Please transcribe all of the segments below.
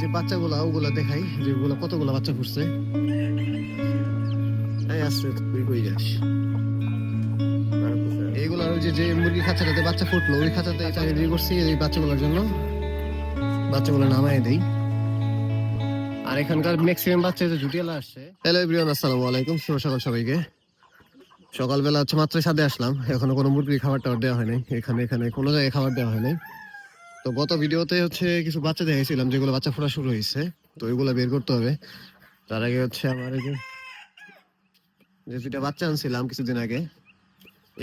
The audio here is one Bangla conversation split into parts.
যে বাচ্চাগুলা, ওগুলা দেখাই যেগুলো কতগুলো বাচ্চা ফুটছে আসছে যে যে মুরগি খাঁচাটাতে বাচ্চা ফুটলো, ওই খাঁচাতে রেডি করছি এই বাচ্চাগুলোর জন্য। বাচ্চাগুলো নামাই দেই। আর এখানকার ম্যাক্সিমাম বাচ্চা যে জুটিয়ালা আসছে। হ্যালো এভরিওয়ান আসসালামু আলাইকুম, শুভ সকাল সবাইকে। সকালবেলা হচ্ছে মাত্র ছাদে আসলাম, এখনও কোনো মুরগির খাবার টাবার দেওয়া হয়নি এখানে এখানে কোনো জায়গায় খাবার দেওয়া হয়নি তো গত ভিডিওতে হচ্ছে কিছু বাচ্চা দেখেছিলাম, যেগুলো বাচ্চা ফোটা শুরু হয়েছে। তো ওইগুলো বের করতে হবে। তার আগে হচ্ছে আমার এই যে দুইটা বাচ্চা আনছিলাম কিছুদিন আগে,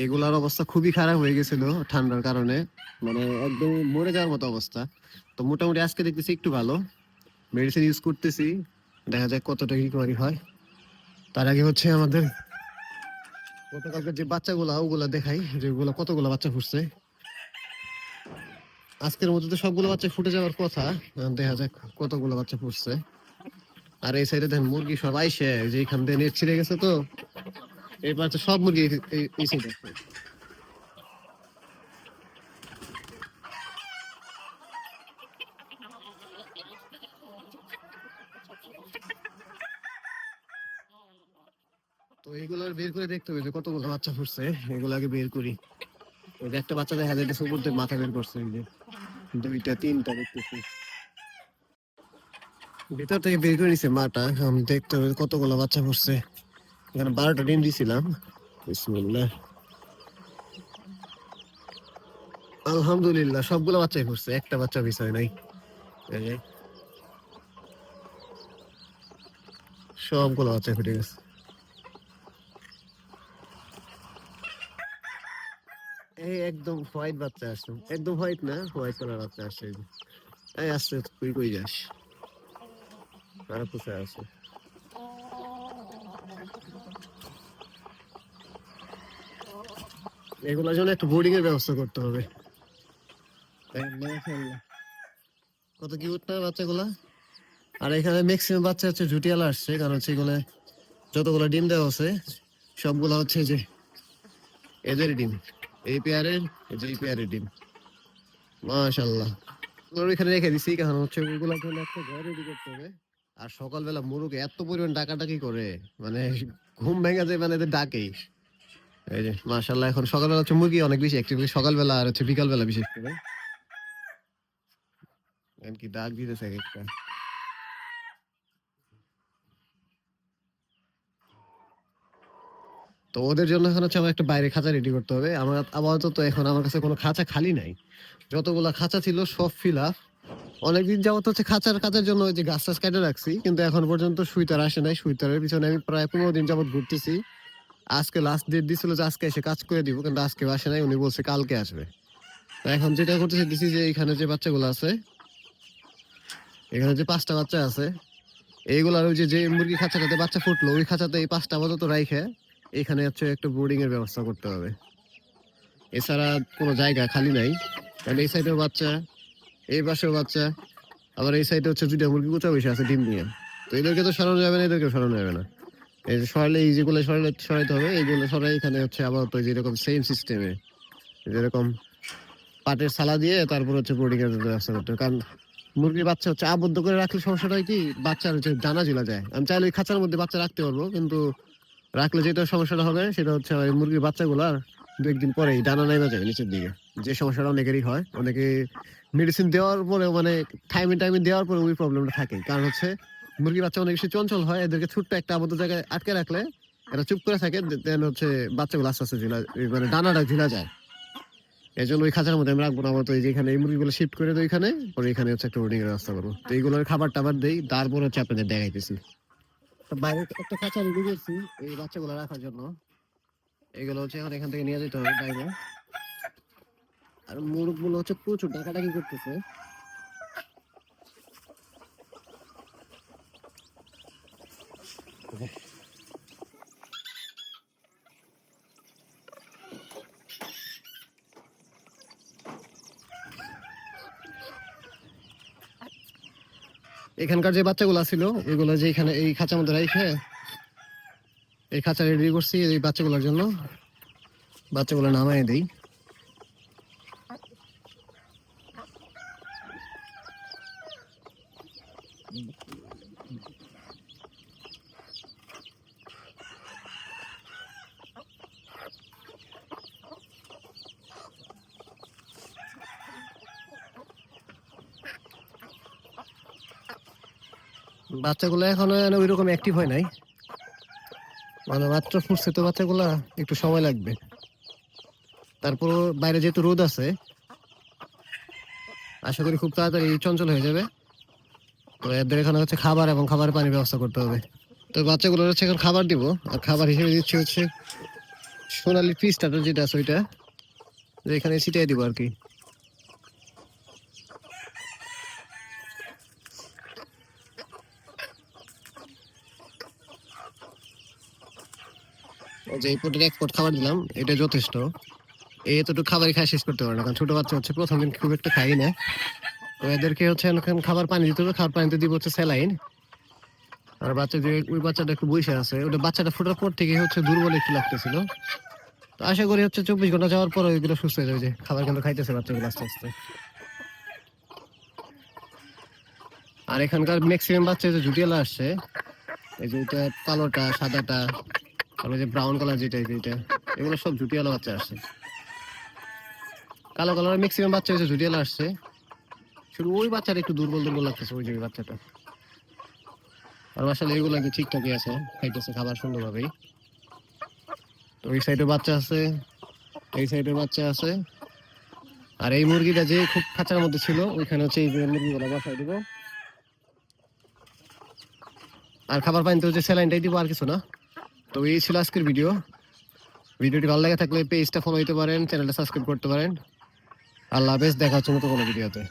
এগুলার অবস্থা খুবই খারাপ হয়ে গেছিল ঠান্ডার কারণে। মানে একদম মরে যাওয়ার মতো অবস্থা। তো মোটামুটি আজকে দেখতেছি একটু ভালো। মেডিসিন ইউজ করতেছি, দেখা যাক কতটা রিকভারি হয়। তার আগে হচ্ছে আমাদের গতকালকে যে বাচ্চাগুলা, ওগুলা দেখাই যেগুলো কতগুলো বাচ্চা ফুটছে। আজকের মধ্যে তো সবগুলো বাচ্চা ফুটে যাওয়ার কথা। দেখা যাক কতগুলো বাচ্চা ফুটছে। আর এই সাইডে দেখেন, মুরগি সব আইসে যে এখান দিয়ে নেট ছিঁড়ে গেছে তো। এই বাচ্চা সব মুরগি তো এইগুলো বের করে দেখতে হবে যে কতগুলো বাচ্চা ফুটছে। এগুলো আগে বের করি। একটা বাচ্চা দেখা যাইতেছে উপর থেকে মাথা বের করছে, এই যে। দুইটা, তিনটা দেখতেছি। ভিতর থেকে বের করে নিছে মাটা। আমি দেখতে হবে কতগুলো বাচ্চা ফুটছে এখানে বারোটা ডিম দিছিলাম। বিসমিল্লাহ। আলহামদুলিল্লাহ, সবগুলো বাচ্চাই ফুটছে একটা বাচ্চা বিষয় নাই। সবগুলো বাচ্চা ফুটে গেছে। এই একদম হোয়াইট বাচ্চা আসছে একদম হোয়াইট না হোয়াইট কালার বাচ্চা আসছে এই আসছে তুই কই যাস? আর কোথায় আছে? এগুলোর জন্য একটু বোর্ডিং এর ব্যবস্থা করতে হবে। কত কিউট না বাচ্চাগুলা? আর এখানে ম্যাক্সিমাম বাচ্চা হচ্ছে জুটিয়ালা আসছে কারণ হচ্ছে এগুলো যতগুলো ডিম দেওয়া আছে সবগুলো হচ্ছে যে এদের ডিম। এই পেয়ারের যে এই পেয়ারের ডিম। মাশাল্লাহ এখানে রেখে দিছি, কারণ হচ্ছে ওইগুলো একটা ঘর রেডি করতে হবে। আর সকালবেলা মুরুগ এত পরিমাণ ডাকাডাকি করে মানে ঘুম ভেঙে যায় মানে এদের ডাকেই। এই যে মাশাল্লাহ এখন সকালবেলা হচ্ছে মুরগি অনেক বেশি অ্যাক্টিভ সকালবেলা আর হচ্ছে বিকালবেলা বিশেষ করে। কি ডাক দিতেছে একটা। তো ওদের জন্য এখন হচ্ছে আমার একটা বাইরে খাঁচা রেডি করতে হবে। আমার আপাতত এখন আমার কাছে কোনো খাঁচা খালি নাই। যতগুলা খাঁচা ছিল সব ফিল অনেকদিন যাবত হচ্ছে খাঁচার কাজের জন্য ওই যে গাছ টাছ কেটে রাখছি, কিন্তু এখন পর্যন্ত সুইটার আসে নাই। সুইটারের পিছনে আমি প্রায় পনেরো দিন যাবত ঘুরতেছি। আজকে লাস্ট ডেট দিছিল যে আজকে এসে কাজ করে দিব, কিন্তু আজকে আসে নাই। উনি বলছে কালকে আসবে। তো এখন যেটা করতেছে দিছি যে এখানে যে বাচ্চাগুলো আছে, এখানে যে পাঁচটা বাচ্চা আছে, এইগুলার ওই যে যে মুরগি খাঁচাটাতে বাচ্চা ফুটলো, ওই খাঁচাতে এই পাঁচটা আপাতত রাইখে। এখানে হচ্ছে একটা বোর্ডিং এর ব্যবস্থা করতে হবে। এছাড়া কোনো জায়গা খালি নাই। কারণ এই সাইডেও বাচ্চা, এই পাশেও বাচ্চা। আবার এই সাইডে হচ্ছে দুইটা মুরগি কোথাও বসে আছে ডিম নিয়ে। তো এদেরকে তো সরানো যাবে না এদেরকে সরানো যাবে না। এই সরালে এই যেগুলো সরালে, সরাইতে হবে, এইগুলো সরাই এখানে হচ্ছে আবার তো যেরকম সেম সিস্টেমে যেরকম পাটের সালা দিয়ে তারপর হচ্ছে বোর্ডিং এর ব্যবস্থা করতে হবে। কারণ মুরগির বাচ্চা হচ্ছে আবদ্ধ করে রাখলে সমস্যাটা হয় কি, বাচ্চার হচ্ছে ডানা ঝুলা যায়। আমি চাইলে ওই খাঁচার মধ্যে বাচ্চা রাখতে পারব, কিন্তু রাখলে যেটা সমস্যাটা হবে, সেটা হচ্ছে ওই মুরগির বাচ্চাগুলার দু একদিন পরেই ডানা নাইমা যাবে নিচের দিকে। যে সমস্যাটা অনেকেরই হয়, অনেকে মেডিসিন দেওয়ার পরে মানে টাইমে টাইমে দেওয়ার পরে ওই প্রবলেমটা থাকে। কারণ হচ্ছে মুরগি বাচ্চা অনেক বেশি চঞ্চল হয়, এদেরকে ছোট্ট একটা আবদ্ধ জায়গায় আটকে রাখলে এটা চুপ করে থাকে দেন হচ্ছে বাচ্চাগুলো আস্তে আস্তে ঝুলা মানে ডানাটা ঝুলা যায়। এই জন্য ওই খাঁচার মধ্যে আমি রাখব না, আমার তো এই যে এখানে এই মুরগিগুলো শিফট করে দিই এখানে পরে এখানে হচ্ছে একটা হোর্ডিং এর ব্যবস্থা করব। তো এইগুলোর খাবার টাবার দেই, তারপর হচ্ছে আপনাদের দেখাইতেছি। তো বাইরে একটা খাঁচা রেডি করছি এই বাচ্চাগুলো রাখার জন্য। এগুলো হচ্ছে এখন এখান থেকে নিয়ে যেতে হবে বাইরে। আর মুরগগুলো হচ্ছে প্রচুর ডাকাডাকি করতেছে। এখানকার যে বাচ্চাগুলো ছিল ওইগুলো যে এখানে এই খাঁচার মধ্যে রেখে এই খাঁচা রেডি করছি এই বাচ্চাগুলোর জন্য। বাচ্চাগুলো নামাই দেই। বাচ্চাগুলো এখনও ওই রকম অ্যাক্টিভ হয় নাই। মানে মাত্র ফুটছে তো বাচ্চাগুলা, একটু সময় লাগবে। তারপর বাইরে যেহেতু রোদ আছে, আশা করি খুব তাড়াতাড়ি চঞ্চল হয়ে যাবে। তো এদের এখানে হচ্ছে খাবার এবং খাবারের পানির ব্যবস্থা করতে হবে। তো বাচ্চাগুলো হচ্ছে এখন খাবার দিব, আর খাবার হিসেবে দিচ্ছি হচ্ছে সোনালি ফিস স্টার্টার যেটা আছে ওইটা, যে এখানে ছিটিয়ে দিব আর কি। যে পটের এক পট খাবার দিলাম এটা যথেষ্ট। এই এতটুকু খাবারই খাই শেষ করতে পারে না, কারণ ছোট বাচ্চা হচ্ছে, প্রথম দিন খুব একটা খাই না। তো এদেরকে হচ্ছে এখন খাবার পানি দিতে হবে, খাবার পানিতে দিব হচ্ছে স্যালাইন। আর বাচ্চা যে, ওই বাচ্চাটা একটু বসে আছে, ওটা বাচ্চাটা ফোটার পর থেকে হচ্ছে দুর্বল একটু লাগতেছিল। তো আশা করি হচ্ছে চব্বিশ ঘণ্টা যাওয়ার পর ওইগুলো সুস্থ হয়ে যাবে যে, খাবার কিন্তু খাইতেছে বাচ্চাগুলো আস্তে আস্তে। আর এখানকার ম্যাক্সিমাম বাচ্চা যে জুটিয়ালা আসছে, এই যে কালোটা সাদাটা তারপরে যে ব্রাউন কালার যে এটা, এগুলো সব জুটিয়ালা বাচ্চা আসছে কালো কালার ম্যাক্সিমাম বাচ্চা হচ্ছে জুটিয়ালা আসছে। শুধু ওই বাচ্চাটা একটু দুর্বল দুর্বল লাগতেছে, ওই যে বাচ্চাটা। আর আসলে এগুলো কি ঠিকঠাকই আছে, খাইতেছে খাবার সুন্দরভাবেই। তো ওই সাইডে বাচ্চা আছে, এই সাইডে বাচ্চা আছে। আর এই মুরগিটা যে খুব খাঁচার মধ্যে ছিল, ওইখানে হচ্ছে এই মুরগিগুলো বসাই দিব। আর খাবার পানিতে হচ্ছে স্যালাইনটাই দিব, আর কিছু না। তো এই ছিল আজকের ভিডিও ভিডিওটি ভালো লাগে থাকলে পেজটা ফলো হতে পারেন চ্যানেলটা সাবস্ক্রাইব করতে পারেন। আল্লাহ হাফেজ, দেখা হচ্ছে মতো কোনো ভিডিওতে